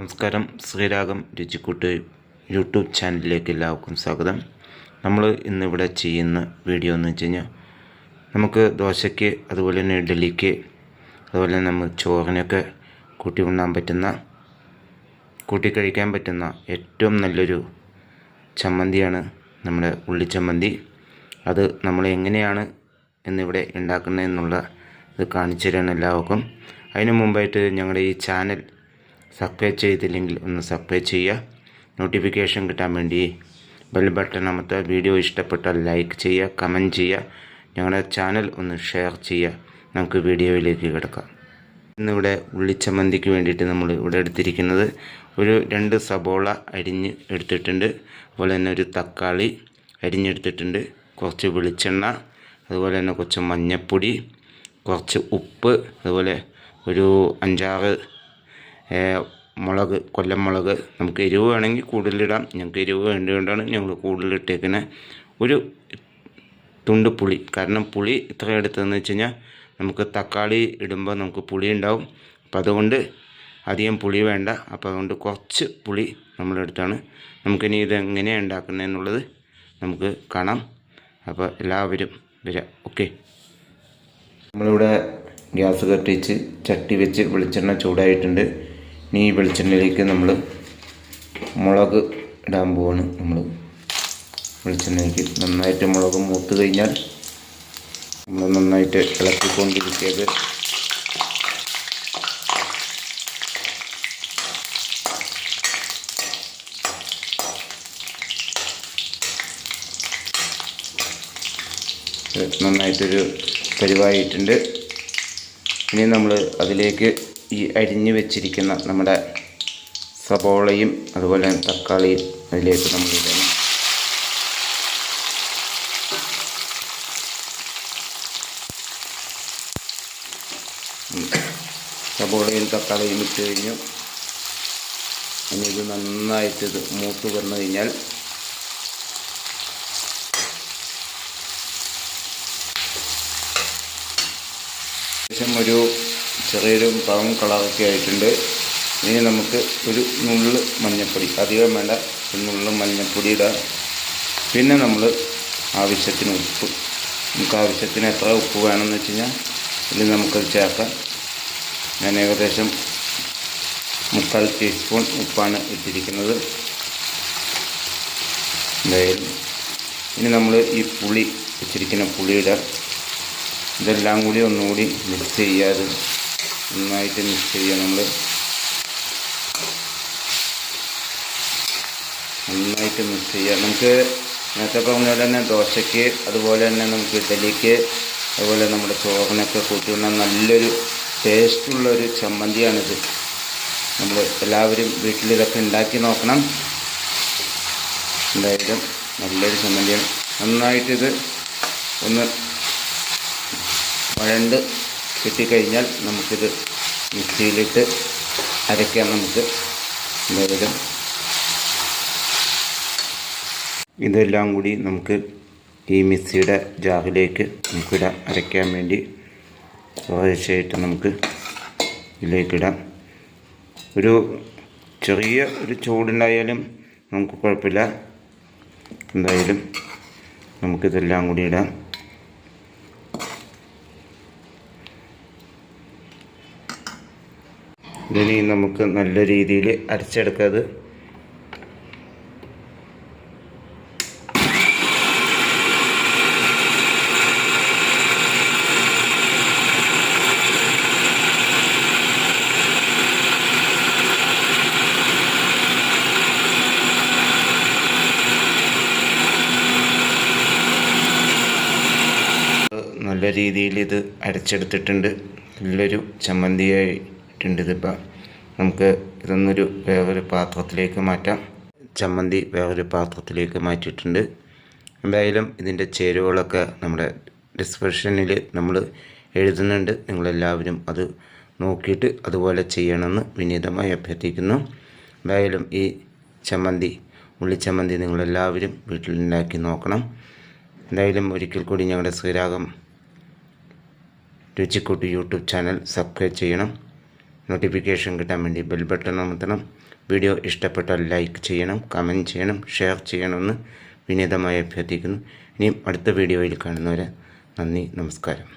നമസ്കാരം ശ്രീരാഗം രുചിക്കൂട്ട് യൂട്യൂബ് ചാനലിലേക്ക് എല്ലാവർക്കും സ്വാഗതം. നമ്മൾ ഇന്നിവിടെ ചെയ്യുന്ന വീഡിയോ എന്ന് വെച്ച് കഴിഞ്ഞാൽ നമുക്ക് ദോശയ്ക്ക് അതുപോലെ തന്നെ ഇഡ്ഡലിക്ക് അതുപോലെ നമ്മൾ ചോറിനൊക്കെ കൂട്ടി ഉണ്ണാൻ പറ്റുന്ന കൂട്ടി കഴിക്കാൻ പറ്റുന്ന ഏറ്റവും നല്ലൊരു ചമ്മന്തിയാണ് നമ്മുടെ ഉള്ളിച്ചമ്മന്തി അത് നമ്മൾ എങ്ങനെയാണ് എന്നിവിടെ ഉണ്ടാക്കുന്നതെന്നുള്ള ഇത് കാണിച്ചു തരാൻ എല്ലാവർക്കും. അതിനു മുമ്പായിട്ട് ഞങ്ങളുടെ ഈ ചാനൽ സബ്സ്ക്രൈബ് ചെയ്തില്ലെങ്കിൽ ഒന്ന് സബ്സ്ക്രൈബ് ചെയ്യുക. നോട്ടിഫിക്കേഷൻ കിട്ടാൻ വേണ്ടി ബെൽ ബട്ടൺ അമർത്തുക. വീഡിയോ ഇഷ്ടപ്പെട്ടാൽ ലൈക്ക് ചെയ്യുക കമന്റ് ചെയ്യുക. ഞങ്ങളുടെ ചാനൽ ഒന്ന് ഷെയർ ചെയ്യുക. നമുക്ക് വീഡിയോയിലേക്ക് കിടക്കാം. ഇന്നിവിടെ ഉള്ളിച്ചമ്മന്തിക്ക് വേണ്ടിയിട്ട് നമ്മൾ ഇവിടെ എടുത്തിരിക്കുന്നത് ഒരു രണ്ട് സബോള അരിഞ്ഞ് എടുത്തിട്ടുണ്ട്. അതുപോലെ തന്നെ ഒരു തക്കാളി അരിഞ്ഞെടുത്തിട്ടുണ്ട്. കുറച്ച് വെളിച്ചെണ്ണ അതുപോലെ തന്നെ കുറച്ച് മഞ്ഞൾപ്പൊടി കുറച്ച് ഉപ്പ് അതുപോലെ ഒരു അഞ്ചാറ് മുളക് കൊല്ലം മുളക് നമുക്ക് എരിവ് വേണമെങ്കിൽ കൂടുതലിടാം. ഞങ്ങൾക്ക് എരിവ് വേണ്ടതുകൊണ്ടാണ് ഞങ്ങൾ കൂടുതലിട്ടേക്കുന്നത് ഒരു തുണ്ട് പുളി. കാരണം പുളി ഇത്ര എടുത്തതെന്ന് വെച്ച് കഴിഞ്ഞാൽ നമുക്ക് തക്കാളി ഇടുമ്പോൾ നമുക്ക് പുളി ഉണ്ടാവും. അപ്പം അതുകൊണ്ട് അധികം പുളി വേണ്ട. അപ്പോൾ അതുകൊണ്ട് കുറച്ച് പുളി നമ്മളെടുത്താണ് നമുക്കിനി ഇത് എങ്ങനെയാണ് ഉണ്ടാക്കുന്നതെന്നുള്ളത് നമുക്ക് കാണാം. അപ്പോൾ എല്ലാവരും വരാം. ഓക്കെ. നമ്മളിവിടെ ഗ്യാസ് കത്തിച്ച് ചട്ടി വെച്ച് വെളിച്ചെണ്ണ ചൂടായിട്ടുണ്ട്. ഇനി ഈ വെളിച്ചെണ്ണയിലേക്ക് നമ്മൾ മുളക് ഇടാൻ പോവാണ് നമ്മൾ വെളിച്ചെണ്ണയ്ക്ക് നന്നായിട്ട് മുളക് മൂത്ത് കഴിഞ്ഞാൽ നമ്മൾ നന്നായിട്ട് ഇളക്കിക്കൊണ്ടിരിക്കരുത് ഇത് നന്നായിട്ടൊരു പരിവായിട്ടുണ്ട് ഇനി നമ്മൾ അതിലേക്ക് ഈ അരിഞ്ഞു വെച്ചിരിക്കുന്ന നമ്മുടെ സബോളയും അതുപോലെ തക്കാളിയും അതിലേക്ക് നമ്മൾ ഇടണം സബോളയും തക്കാളിയും ഇട്ട് കഴിഞ്ഞു. ഇനി ഇത് നന്നായിട്ട് ഇത് മൂത്ത് വന്നു കഴിഞ്ഞാൽ ശേഷം ഒരു ചെറിയൊരു ബ്രൗൺ കളറൊക്കെ ആയിട്ടുണ്ട്. ഇനി നമുക്ക് ഒരു നുള്ള് മഞ്ഞൾപ്പൊടി അധികം വേണ്ട നുള്ള് മഞ്ഞൾപ്പൊടി ഇടാം. പിന്നെ നമ്മൾ ആവശ്യത്തിന് ഉപ്പ്. നമുക്ക് ആവശ്യത്തിന് എത്ര ഉപ്പ് വേണമെന്ന് വെച്ച് കഴിഞ്ഞാൽ ഇതിൽ നമുക്കത് ചേർക്കാം. ഞാൻ ഏകദേശം മുക്കാൽ ടീസ്പൂൺ ഉപ്പാണ് ഇട്ടിരിക്കുന്നത്. ഇനി നമ്മൾ ഈ പുളി വെച്ചിരിക്കുന്ന പുളിയുടെ ഇതെല്ലാം കൂടി ഒന്നുകൂടി മിക്സ് ചെയ്യാതെ നന്നായിട്ട് മിക്സ് ചെയ്യുക നമ്മൾ നന്നായിട്ട് മിക്സ് ചെയ്യുക. നമുക്ക് നേരത്തെ പറഞ്ഞ പോലെ തന്നെ ദോശയ്ക്ക് അതുപോലെ തന്നെ നമുക്ക് ഇഡലിക്ക് അതുപോലെ നമ്മുടെ ചോറിനൊക്കെ കൂട്ടുന്ന നല്ലൊരു ടേസ്റ്റുള്ളൊരു ചമ്മന്തിയാണിത്. നമ്മൾ എല്ലാവരും വീട്ടിൽ ഇതൊക്കെ ഉണ്ടാക്കി നോക്കണം. എന്തായാലും നല്ലൊരു ചമ്മന്തിയാണ്. നന്നായിട്ടിത് ഒന്ന് വഴണ്ട് കിട്ടിക്കഴിഞ്ഞാൽ നമുക്കിത് മിക്സിയിലിട്ട് അരയ്ക്കാൻ നമുക്ക്. എന്തായാലും ഇതെല്ലാം കൂടി നമുക്ക് ഈ മിക്സിയുടെ ജാറിലേക്ക് നമുക്കിടാം. അരയ്ക്കാൻ വേണ്ടി കുറേശ്ശായിട്ട് നമുക്ക് ഇതിലേക്കിടാം. ഒരു ചെറിയ ഒരു ചൂടുണ്ടായാലും നമുക്ക് കുഴപ്പമില്ല. എന്തായാലും നമുക്കിതെല്ലാം കൂടി ഇടാം. ഇതിനി നമുക്ക് നല്ല രീതിയിൽ അരച്ചെടുക്കാത് നല്ല രീതിയിൽ ഇത് അരച്ചെടുത്തിട്ടുണ്ട്. നല്ലൊരു ചമ്മന്തിയായിട്ടുണ്ട് ഇതിപ്പോൾ നമുക്ക് ഇതൊന്നൊരു വേറൊരു പാത്രത്തിലേക്ക് മാറ്റാം. ചമ്മന്തി വേറൊരു പാത്രത്തിലേക്ക് മാറ്റിയിട്ടുണ്ട്. എന്തായാലും ഇതിന്റെ ചേരുവകളൊക്കെ നമ്മുടെ ഡിസ്ക്രിപ്ഷനിൽ നമ്മൾ എഴുതുന്നുണ്ട്. നിങ്ങളെല്ലാവരും അത് നോക്കിയിട്ട് അതുപോലെ ചെയ്യണമെന്ന് വിനീതമായി അഭ്യർത്ഥിക്കുന്നു. എന്തായാലും ഈ ചമ്മന്തി ഉള്ളിച്ചമ്മന്തി നിങ്ങളെല്ലാവരും വീട്ടിലുണ്ടാക്കി നോക്കണം. എന്തായാലും ഒരിക്കൽ കൂടി ഞങ്ങളുടെ Sreeragam Ruchikoottu YouTube channel subscribe ചെയ്യണം. നോട്ടിഫിക്കേഷൻ കിട്ടാൻ വേണ്ടി ബെൽ ബട്ടൺ അമർത്തണം. വീഡിയോ ഇഷ്ടപ്പെട്ടാൽ ലൈക്ക് ചെയ്യണം കമന്റ് ചെയ്യണം ഷെയർ ചെയ്യണമെന്ന് വിനീതമായി അഭ്യർത്ഥിക്കുന്നു. ഇനിയും അടുത്ത വീഡിയോയിൽ കാണുന്നവരെ നന്ദി നമസ്കാരം.